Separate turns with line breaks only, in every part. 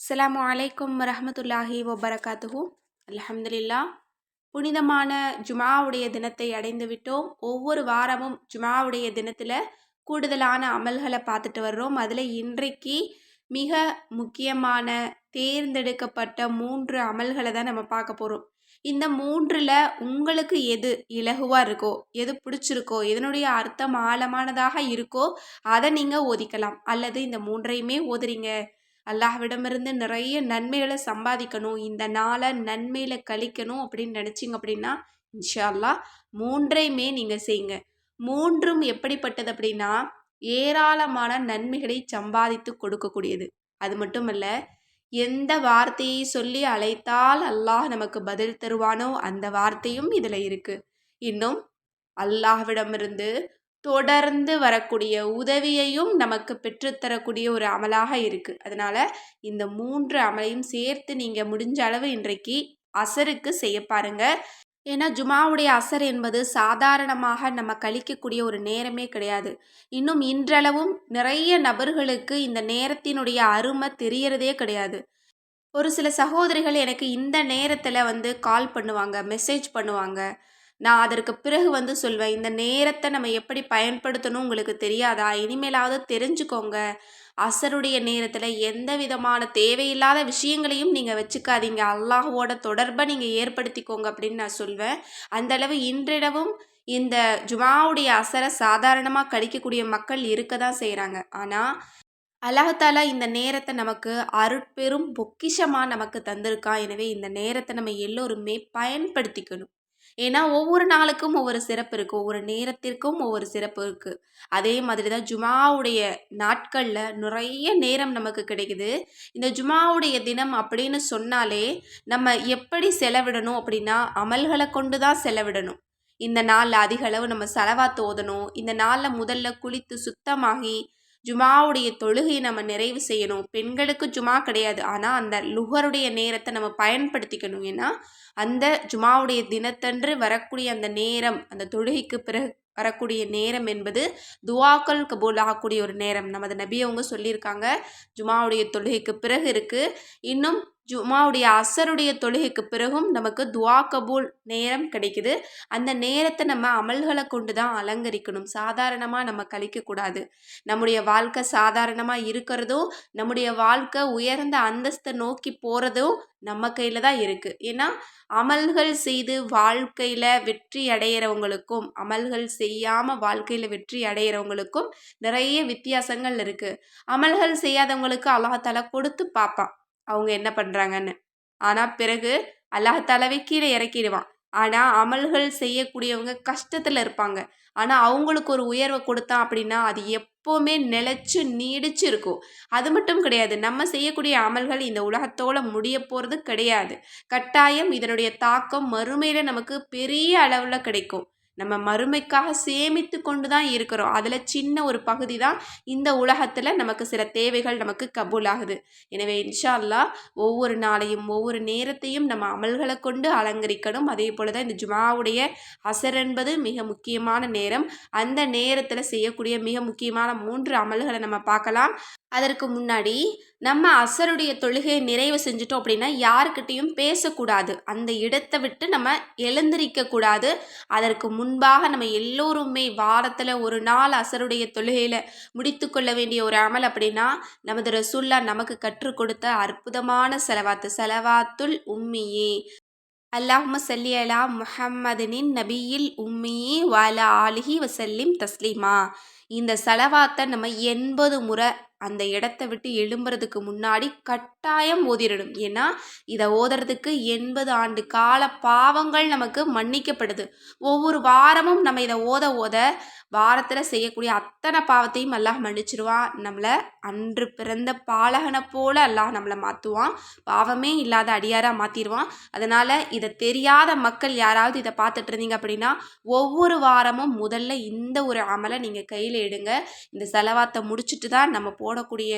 அஸ்லாம் அலைக்கும் வரமத்துல்லாஹி வபரகாத்துஹு. அலமதுல்லா புனிதமான ஜுமாவுடைய தினத்தை அடைந்து விட்டோம். ஒவ்வொரு வாரமும் ஜுமாவுடைய தினத்தில் கூடுதலான அமல்களை பார்த்துட்டு வர்றோம். அதில் இன்றைக்கு மிக முக்கியமான தேர்ந்தெடுக்கப்பட்ட மூன்று அமல்களை தான் நம்ம பார்க்க போகிறோம் இந்த மூன்றில் உங்களுக்கு எது இலகுவாக இருக்கோ எது பிடிச்சிருக்கோ எதனுடைய அர்த்தம் ஆழமானதாக இருக்கோ அதை நீங்கள் ஓதிக்கலாம். அல்லது இந்த மூன்றையுமே ஓதுறீங்க. அல்லாஹ்விடமிருந்து நிறைய நன்மைகளை சம்பாதிக்கணும். இந்த நாளை நன்மையில் கழிக்கணும் அப்படின்னு நினச்சிங்க அப்படின்னா இன்ஷா அல்லாஹ் மூன்றையுமே நீங்கள் செய்யுங்க. மூன்றும் எப்படிப்பட்டது அப்படின்னா ஏராளமான நன்மைகளை சம்பாதித்து கொடுக்கக்கூடியது. அது மட்டுமல்ல எந்த வார்த்தையை சொல்லி அழைத்தால் அல்லாஹ் நமக்கு பதில் தருவானோ அந்த வார்த்தையும் இதில் இருக்குது இன்னும் அல்லாஹ்விடமிருந்து தொடர்ந்து வரக்கூடிய உதவியையும் நமக்கு பெற்றுத்தரக்கூடிய ஒரு அமலாக இருக்குது அதனால் இந்த மூன்று அமலையும் சேர்த்து நீங்கள் முடிஞ்ச அளவு இன்றைக்கு அசருக்கு செய்ய பாருங்க. ஏன்னா ஜுமாவுடைய அசர் என்பது சாதாரணமாக நம்ம கழிக்கக்கூடிய ஒரு நேரமே கிடையாது. இன்னும் இன்றளவும் நிறைய நபர்களுக்கு இந்த நேரத்தினுடைய அருமை தெரியறதே கிடையாது. ஒரு சில சகோதரிகள் எனக்கு இந்த நேரத்தில் வந்து கால் பண்ணுவாங்க மெசேஜ் பண்ணுவாங்க. நான் அதற்கு பிறகு வந்து சொல்வேன் இந்த நேரத்தை நம்ம எப்படி பயன்படுத்தணும் உங்களுக்கு தெரியாதா? இனிமேலாவது தெரிஞ்சுக்கோங்க. அசருடைய நேரத்தில் எந்த விதமான தேவையில்லாத விஷயங்களையும் நீங்கள் வச்சுக்காதீங்க. அல்லாஹுவோட தொடர்பை நீங்கள் ஏற்படுத்திக்கோங்க அப்படின்னு நான் சொல்வேன். அந்தளவு இன்றிடவும் இந்த ஜுமாவுடைய அசரை சாதாரணமாக கழிக்கக்கூடிய மக்கள் இருக்க தான் செய்கிறாங்க ஆனால் அல்லாஹாலா இந்த நேரத்தை நமக்கு அருட்பெரும் பொக்கிஷமாக நமக்கு தந்திருக்கான் எனவே இந்த நேரத்தை நம்ம எல்லோருமே பயன்படுத்திக்கணும். ஏன்னா ஒவ்வொரு நாளுக்கும் ஒவ்வொரு சிறப்பு இருக்குது ஒவ்வொரு நேரத்திற்கும் ஒவ்வொரு சிறப்பு இருக்குது அதே மாதிரி தான் ஜுமாவுடைய நாட்களில் நிறைய நேரம் நமக்கு கிடைக்குது. இந்த ஜுமாவுடைய தினம் அப்படின்னு சொன்னாலே நம்ம எப்படி செலவிடணும் அப்படின்னா அமல்களை கொண்டு தான் செலவிடணும். இந்த நாளில் அதிக அளவு நம்ம செலவாக தோதணும் இந்த நாளில் முதல்ல குளித்து சுத்தமாகி ஜுமாவுடைய தொழுகையை நம்ம நிறைவு செய்யணும். பெண்களுக்கு ஜுமா கிடையாது. ஆனால் அந்த லுகருடைய நேரத்தை நம்ம பயன்படுத்திக்கணும். ஏன்னா அந்த ஜுமாவுடைய தினத்தன்று வரக்கூடிய அந்த நேரம் அந்த தொழுகைக்கு பிறகு வரக்கூடிய நேரம் என்பது துவாக்கள் கபூல் ஆகக்கூடிய ஒரு நேரம். நமது நபி அவங்க சொல்லியிருக்காங்க ஜுமாவுடைய தொழுகைக்கு பிறகு இருக்குது இன்னும் ஜுமாவுடைய அசருடைய தொழுகைக்கு பிறகும் நமக்கு துவா கபூல் நேரம் கிடைக்குது. அந்த நேரத்தை நம்ம அமல்களை கொண்டு தான் அலங்கரிக்கணும். சாதாரணமாக நம்ம கழிக்கக்கூடாது. நம்முடைய வாழ்க்கை சாதாரணமாக இருக்கிறதும் நம்முடைய வாழ்க்கை உயர்ந்த அந்தஸ்தை நோக்கி போகிறதும் நம்ம கையில் தான் இருக்குது ஏன்னா அமல்கள் செய்து வாழ்க்கையில் வெற்றி அடையிறவங்களுக்கும் அமல்கள் செய்யாமல் வாழ்க்கையில் வெற்றி அடையிறவங்களுக்கும் நிறைய வித்தியாசங்கள் இருக்குது அமல்கள் செய்யாதவங்களுக்கு அல்லாஹால கொடுத்து பார்ப்பான். அவங்க என்ன பண்ணுறாங்கன்னு ஆனால் பிறகு அல்லாஹாலாவே கீழே இறக்கிடுவான். ஆனால் அமல்கள் செய்யக்கூடியவங்க கஷ்டத்தில் இருப்பாங்க. ஆனால் அவங்களுக்கு ஒரு உயர்வை கொடுத்தான் அப்படின்னா அது எப்போவுமே நிலச்சி நீடிச்சு இருக்கும். அது மட்டும் கிடையாது. நம்ம செய்யக்கூடிய அமல்கள் இந்த உலகத்தோடு முடிய போகிறது கிடையாது. கட்டாயம் இதனுடைய தாக்கம் மறுமையில் நமக்கு பெரிய அளவில் கிடைக்கும். நம்ம மறுமைக்காக சேமித்து கொண்டு தான் இருக்கிறோம். அதில் சின்ன ஒரு பகுதி தான் இந்த உலகத்தில் நமக்கு சில தேவைகள் நமக்கு கபூல் ஆகுது எனவே இன்ஷா அல்லா ஒவ்வொரு நாளையும் ஒவ்வொரு நேரத்தையும் நம்ம அமல்களை கொண்டு அலங்கரிக்கணும். அதே போல் தான் இந்த ஜுமாவுடைய அசர் என்பது மிக முக்கியமான நேரம். அந்த நேரத்தில் செய்யக்கூடிய மிக முக்கியமான மூன்று அமல்களை நம்ம பார்க்கலாம். அதற்கு முன்னாடி நம்ம அசருடைய தொழுகையை நிறைவு செஞ்சிட்டோம் அப்படின்னா யாருக்கிட்டேயும் பேசக்கூடாது. அந்த இடத்தை விட்டு நம்ம எழுந்திரிக்க கூடாது அதற்கு முன்பாக நம்ம எல்லோருமே வாரத்தில் ஒரு நாள் அசருடைய தொழுகையில் முடித்து கொள்ள வேண்டிய ஒரு அமல் அப்படின்னா நமது ரசூல்லா நமக்கு கற்றுக் கொடுத்த அற்புதமான செலவாத்து. செலவாத்துல் உம்மியே. அல்லாஹும சல்லி அலா முஹம்மதினின் நபியில் உம்மியே வாலா ஆலிஹி வசல்லிம் தஸ்லீமா. இந்த செலவாத்தை நம்ம எண்பது முறை அந்த இடத்த விட்டு எழும்புறதுக்கு முன்னாடி கட்டாயம் ஓதிடணும். ஏன்னா இதை ஓதுறதுக்கு எண்பது ஆண்டு கால பாவங்கள் நமக்கு மன்னிக்கப்படுது. ஒவ்வொரு வாரமும் நம்ம இதை ஓத ஓத வாரத்தில் செய்யக்கூடிய அத்தனை பாவத்தையும் அல்லாஹ் மன்னிச்சிருவான். நம்மளை அன்று பிறந்த பாலகனை போல அல்லாஹ் நம்மளை மாற்றுவான் பாவமே இல்லாத அடியாராக மாற்றிடுவான் அதனால் இதை தெரியாத மக்கள் யாராவது இதை பார்த்துட்டு இருந்தீங்க அப்படின்னா ஒவ்வொரு வாரமும் முதல்ல இந்த ஒரு அமலை நீங்கள் கையில் எடுங்க. இந்த செலவாத்தை முடிச்சுட்டு தான் நம்ம போடக்கூடிய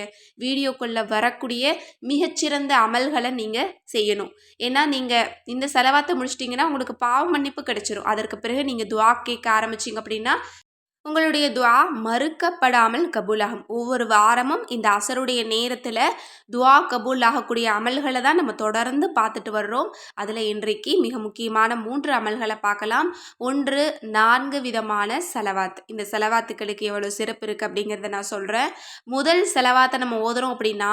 வீடியோக்குள்ளே வரக்கூடிய மிகச்சிறந்த அமல்களை நீங்கள் செய்யணும். ஏன்னா நீங்கள் இந்த செலவாத்தை முடிச்சிட்டிங்கன்னா உங்களுக்கு பாவ மன்னிப்பு கிடைச்சிரும். அதற்கு பிறகு நீங்கள் துவா கேட்க ஆரம்பிச்சிங்க அப்படின்னா உங்களுடைய துவா மறுக்கப்படாமல் கபூலாகும். ஒவ்வொரு வாரமும் இந்த அசருடைய நேரத்தில் துவா கபூல் ஆகக்கூடிய அமல்களை தான் நம்ம தொடர்ந்து பார்த்துட்டு வர்றோம். அதில் இன்றைக்கு மிக முக்கியமான மூன்று அமல்களை பார்க்கலாம். ஒன்று நான்கு விதமான செலவாத். இந்த செலவாத்துக்களுக்கு எவ்வளோ சிறப்பு இருக்குது அப்படிங்கிறத நான் சொல்கிறேன் முதல் செலவாத்தை நம்ம ஓதுறோம் அப்படின்னா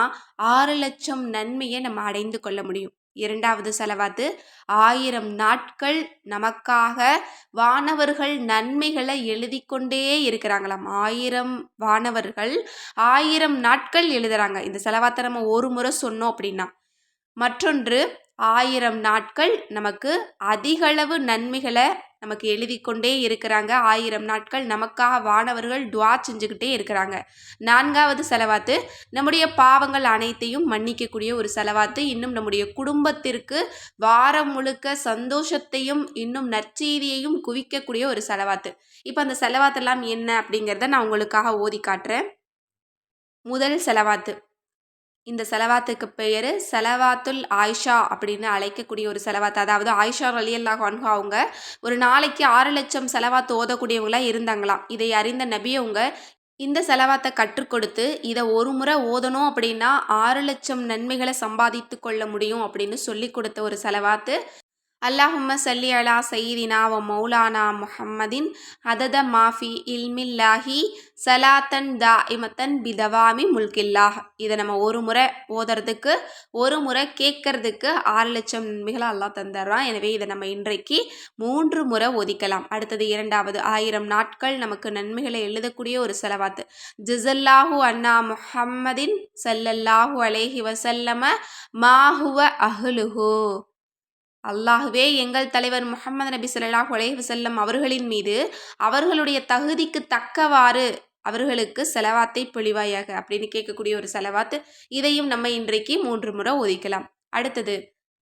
ஆறு லட்சம் நன்மையை நம்ம அடைந்து கொள்ள முடியும். இரண்டாவது செலவாத்து ஆயிரம் நாட்கள் நமக்காக வானவர்கள் நன்மைகளை எழுதி கொண்டே இருக்கிறாங்களாம். ஆயிரம் வானவர்கள் ஆயிரம் நாட்கள் எழுதுறாங்க. இந்த செலவாத்தை நம்ம ஒரு முறை சொன்னோம் அப்படின்னா. மற்றொன்று ஆயிரம் நாட்கள் நமக்கு அதிகளவு நன்மைகளை நமக்கு எழுதி கொண்டே இருக்கிறாங்க. ஆயிரம் நாட்கள் நமக்காக வானவர்கள் துவா செஞ்சுக்கிட்டே இருக்கிறாங்க. நான்காவது செலவாத்து நம்முடைய பாவங்கள் அனைத்தையும் மன்னிக்கக்கூடிய ஒரு செலவாத்து. இன்னும் நம்முடைய குடும்பத்திற்கு வாரம் முழுக்க சந்தோஷத்தையும் இன்னும் நற்செய்தியையும் குவிக்கக்கூடிய ஒரு செலவாத்து. இப்போ அந்த செலவாத்தெல்லாம் என்ன அப்படிங்கிறத நான் உங்களுக்காக ஓதி காட்டுறேன். முதல் செலவாத்து. இந்த செலவாத்துக்கு பெயர் செலவாத்துல் ஆயிஷா அப்படின்னு அழைக்கக்கூடிய ஒரு செலவாத்து. அதாவது ஆயிஷா ரலியல்லா அல்லாஹ் அவங்க ஒரு நாளைக்கு ஆறு லட்சம் செலவாத்து ஓதக்கூடியவங்களாக இருந்தாங்களாம். இதை அறிந்த நபியவங்க இந்த செலவாத்தை கற்றுக் கொடுத்து இதை ஒரு முறை ஓதணும் அப்படின்னா ஆறு லட்சம் நன்மைகளை சம்பாதித்து கொள்ள முடியும் அப்படின்னு சொல்லி கொடுத்த ஒரு செலவாத்து. அல்லாஹும்ம சல்லி அலா சயீதினா வ மௌலானா முஹம்மதின் அதத மாஃபி இல்மில்லாஹி சலாத்தன் தா இமத்தன் பிதவாமி முல்கில்லாஹ். இதை நம்ம ஒரு முறை ஓதுறதுக்கு ஒரு முறை கேட்கறதுக்கு ஆறு லட்சம் நன்மைகளை அல்லாஹ் தந்துடுறான். எனவே இதை நம்ம இன்றைக்கு மூன்று முறை ஒதிக்கலாம் அடுத்தது இரண்டாவது ஆயிரம் நாட்கள் நமக்கு நன்மைகளை எழுதக்கூடிய ஒரு செலவாத்து. ஜிசல்லாஹு அண்ணா முஹம்மதின் சல்லல்லாஹு அலேஹி வசல்லம மாஹுவ அஹ்லுஹு. அல்லாஹுவே எங்கள் தலைவர் முகமது நபி சொல்லா உலக செல்லம் அவர்களின் மீது அவர்களுடைய தகுதிக்கு தக்கவாறு அவர்களுக்கு செலவாத்தை பொழிவாயாக அப்படின்னு கேட்கக்கூடிய ஒரு செலவாத்து இதையும் நம்ம இன்றைக்கு மூன்று முறை ஒதுக்கலாம். அடுத்தது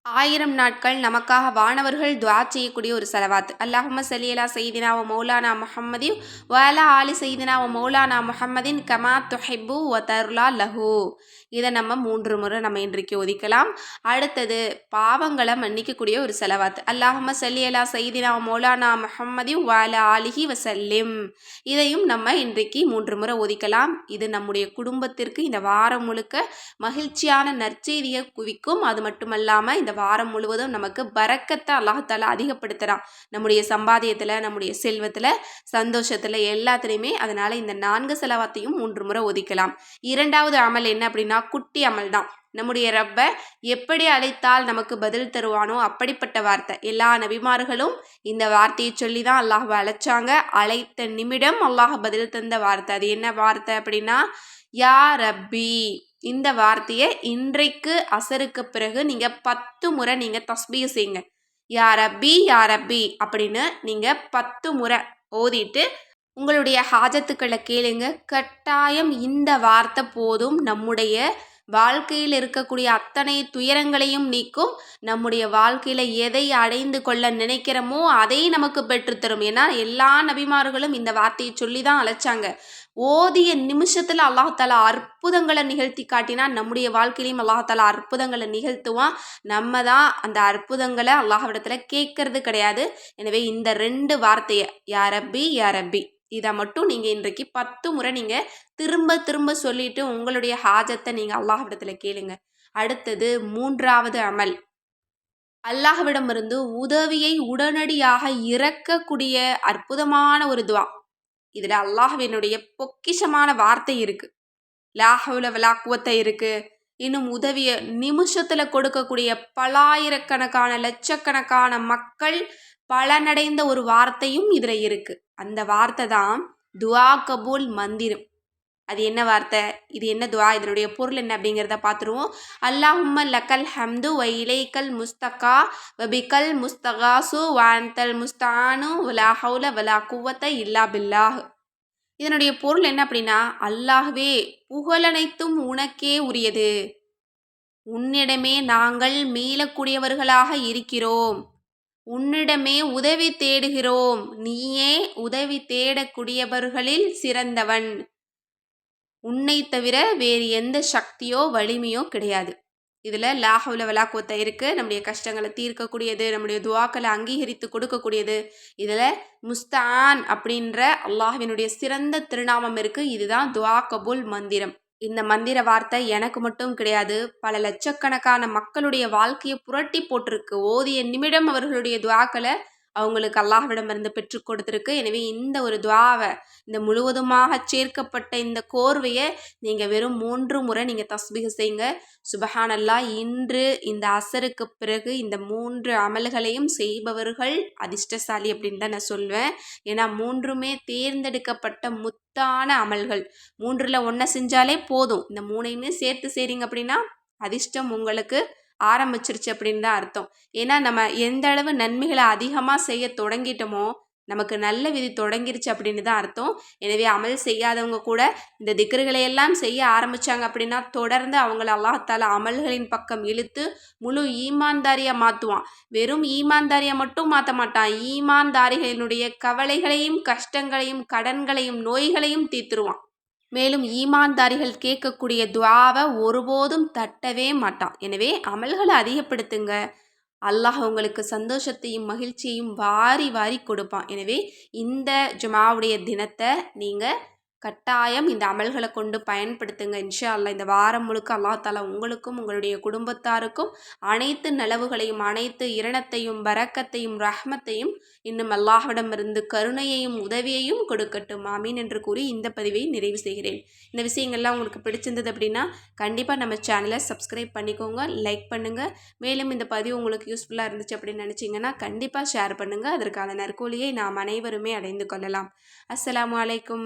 ஆயிரம் நாட்கள் நமக்காக வானவர்கள் துவா செய்யக்கூடிய ஒரு செலவாத் அல்லாஹும சலியலா செய்தினா ஓ மௌலானா முஹம்மதி வலா ஆலி செய்தினா ஓ மௌலானா முஹம்மதின் கமா துஹிபு ஒ தருலா லஹூ. இதை நம்ம மூன்று முறை நம்ம இன்றைக்கு ஒதுக்கலாம். அடுத்தது பாவங்களை மன்னிக்கக்கூடிய ஒரு செலவாத்து. அல்லாஹம சல்லியலா செய்தினா ஓ மௌலானா முஹம்மதி வால ஆலிஹி வசல்லிம் இதையும் நம்ம இன்றைக்கு மூன்று முறை ஒதுக்கலாம். இது நம்முடைய குடும்பத்திற்கு இந்த வாரம் முழுக்க மகிழ்ச்சியான நற்செய்தியை குவிக்கும். அது மட்டுமல்லாமல் இந்த வாரம் முழுவதும் நமக்கு பறக்கத்தை அல்லாஹால அதிகப்படுத்துகிறான் நம்முடைய சம்பாதியத்தில் நம்முடைய செல்வத்தில் சந்தோஷத்தில் எல்லாத்துலேயுமே அதனால் இந்த நான்கு செலவாத்தையும் மூன்று முறை ஒதுக்கலாம். இரண்டாவது அமல் என்ன அப்படின்னா குட்டி அமல் தான். நம்முடைய ரப்பை எப்படி அழைத்தால் நமக்கு பதில் தருவானோ அப்படிப்பட்ட வார்த்தை. எல்லா நபிமார்களும் இந்த வார்த்தையை சொல்லி தான் அல்லாஹ் அழைச்சாங்க. அழைத்த நிமிடம் அல்லாஹ் பதில் தந்த வார்த்தை. அது என்ன வார்த்தை அப்படின்னா யா ரப்பி. இந்த வார்த்தையை இன்றைக்கு அசருக்கு பிறகு நீங்கள் பத்து முறை நீங்கள் தஸ்பீக செய்யுங்க. யா ரப்பி யா ரப்பி அப்படின்னு நீங்கள் பத்து முறை ஓதிட்டு உங்களுடைய ஹாஜத்துக்களை கேளுங்க. கட்டாயம் இந்த வார்த்தை போதும். நம்முடைய வாழ்க்கையில் இருக்கக்கூடிய அத்தனை துயரங்களையும் நீக்கும். நம்முடைய வாழ்க்கையில் எதை அடைந்து கொள்ள நினைக்கிறோமோ அதை நமக்கு பெற்றுத்தரும் ஏன்னா எல்லா நபிமார்களும் இந்த வார்த்தையை சொல்லி தான் அழைச்சாங்க. ஓதிய நிமிஷத்தில் அல்லாஹாலா அற்புதங்களை நிகழ்த்தி காட்டினா நம்முடைய வாழ்க்கையிலையும் அல்லாஹாலா அற்புதங்களை நிகழ்த்துவான். நம்ம தான் அந்த அற்புதங்களை அல்லாஹ்விடத்தில் கேட்கறது கிடையாது. எனவே இந்த ரெண்டு வார்த்தையை யாரப்பி யாரப்பி இதை மட்டும் நீங்கள் இன்றைக்கு பத்து முறை நீங்கள் திரும்ப திரும்ப சொல்லிட்டு உங்களுடைய ஹாஜத்தை நீங்கள் அல்லாஹ்விடத்தில் கேளுங்க. அடுத்தது மூன்றாவது அமல். அல்லாஹ்விடமிருந்து உதவியை உடனடியாக இறக்கக்கூடிய அற்புதமான ஒரு துவா. இதில் அல்லாஹ்வினுடைய பொக்கிஷமான வார்த்தை இருக்குது லாஹவுல விளாக்குவத்தை இருக்குது இன்னும் உதவிய நிமிஷத்தில் கொடுக்கக்கூடிய பலாயிரக்கணக்கான லட்சக்கணக்கான மக்கள் பலனடைந்த ஒரு வார்த்தையும் இதில் இருக்குது அந்த வார்த்தை தான் துவா கபூல் மந்திரம். அது என்ன வார்த்தை? இது என்ன துவா? இதனுடைய பொருள் என்ன அப்படிங்கிறத பார்த்துருவோம். அல்லாஹும்ம லக்கல் ஹம்து வைலைக்கல் முஸ்தகா வபிகல் முஸ்தகாசு வான்தல் முஸ்தானு வலா ஹவுல வலா குவத்த இல்லா பில்லாஹ். இதனுடைய பொருள் என்ன அப்படின்னா அல்லாஹ்வே புகழனைத்தும் உனக்கே உரியது. உன்னிடமே நாங்கள் மீளக்கூடியவர்களாக இருக்கிறோம். உன்னிடமே உதவி தேடுகிறோம். நீயே உதவி தேடக்கூடியவர்களில் சிறந்தவன். உன்னை தவிர வேறு எந்த சக்தியோ வலிமையோ கிடையாது. இதில் லாஹுல வலாக்குவத்தை இருக்குது நம்முடைய கஷ்டங்களை தீர்க்கக்கூடியது நம்முடைய துவாக்களை அங்கீகரித்து கொடுக்கக்கூடியது. இதில் முஸ்தான் அப்படின்ற அல்லாஹ்வினுடைய சிறந்த திருநாமம் இருக்குது இதுதான் துவா கபூல் மந்திரம். இந்த மந்திர வார்த்தை எனக்கு மட்டும் கிடையாது. பல லட்சக்கணக்கான மக்களுடைய வாழ்க்கையை புரட்டி போட்டிருக்கு. ஓதிய நிமிடம் அவர்களுடைய துவாக்களை அவங்களுக்கு அல்லாஹ்விடமிருந்து பெற்றுக் கொடுத்துருக்கு. எனவே இந்த ஒரு துவாவை இந்த முழுவதுமாக சேர்க்கப்பட்ட இந்த கோர்வையை நீங்கள் வெறும் மூன்று முறை நீங்கள் தஸ்பிக செய்யுங்க சுபஹானல்லா இன்று இந்த அசருக்கு பிறகு இந்த மூன்று அமல்களையும் செய்பவர்கள் அதிர்ஷ்டசாலி அப்படின்னு தான் நான் சொல்வேன். ஏன்னா மூன்றுமே தேர்ந்தெடுக்கப்பட்ட முத்தான அமல்கள். மூன்றில் ஒன்றை செஞ்சாலே போதும். இந்த மூணையுமே சேர்த்து செய்கிறீங்க அப்படின்னா அதிர்ஷ்டம் உங்களுக்கு ஆரம்பிச்சிருச்சு அப்படின்னு தான் அர்த்தம். ஏன்னா நம்ம எந்த அளவு நன்மைகளை அதிகமாக செய்ய தொடங்கிட்டோமோ நமக்கு நல்ல விதி தொடங்கிருச்சு அப்படின்னு தான் அர்த்தம். எனவே அமல் செய்யாதவங்க கூட இந்த திக்கர்களை எல்லாம் செய்ய ஆரம்பித்தாங்க அப்படின்னா தொடர்ந்து அவங்கள அல்லாஹால அமல்களின் பக்கம் இழுத்து முழு ஈமான்தாரியாக மாற்றுவான் வெறும் ஈமான்தாரியாக மட்டும் மாற்ற மாட்டான். ஈமான்தாரிகளினுடைய கவலைகளையும் கஷ்டங்களையும் கடன்களையும் நோய்களையும் தீர்த்துருவான். மேலும் ஈமான்தாரிகள் கேட்கக்கூடிய துவாவை ஒருபோதும் தட்டவே மாட்டான். எனவே அமல்களை அதிகப்படுத்துங்க. அல்லாஹ் உங்களுக்கு சந்தோஷத்தையும் மகிழ்ச்சியையும் வாரி வாரி கொடுப்பான். எனவே இந்த ஜுமாவுடைய தினத்தை நீங்கள் கட்டாயம் இந்த அமல்களை கொண்டு பயன்படுத்துங்க இன்ஷா அல்லா இந்த வாரம் முழுக்க அல்லா தாலா உங்களுக்கும் உங்களுடைய குடும்பத்தாருக்கும் அனைத்து நலவுகளையும் அனைத்து இரணத்தையும் பறக்கத்தையும் ரஹ்மத்தையும் இன்னும் அல்லாஹ்விடமிருந்து கருணையையும் உதவியையும் கொடுக்கட்டும். ஆமீன் என்று கூறி இந்த பதிவை நிறைவு செய்கிறேன். இந்த விஷயங்கள்லாம் உங்களுக்கு பிடிச்சிருந்தது அப்படின்னா கண்டிப்பாக நம்ம சேனலை சப்ஸ்கிரைப் பண்ணிக்கோங்க லைக் பண்ணுங்கள் மேலும் இந்த பதிவு உங்களுக்கு யூஸ்ஃபுல்லாக இருந்துச்சு அப்படின்னு நினச்சிங்கன்னா கண்டிப்பாக ஷேர் பண்ணுங்கள் அதற்கான நற்கூலியை நாம் அனைவருமே அடைந்து கொள்ளலாம். அஸ்லாம் வலைக்கம்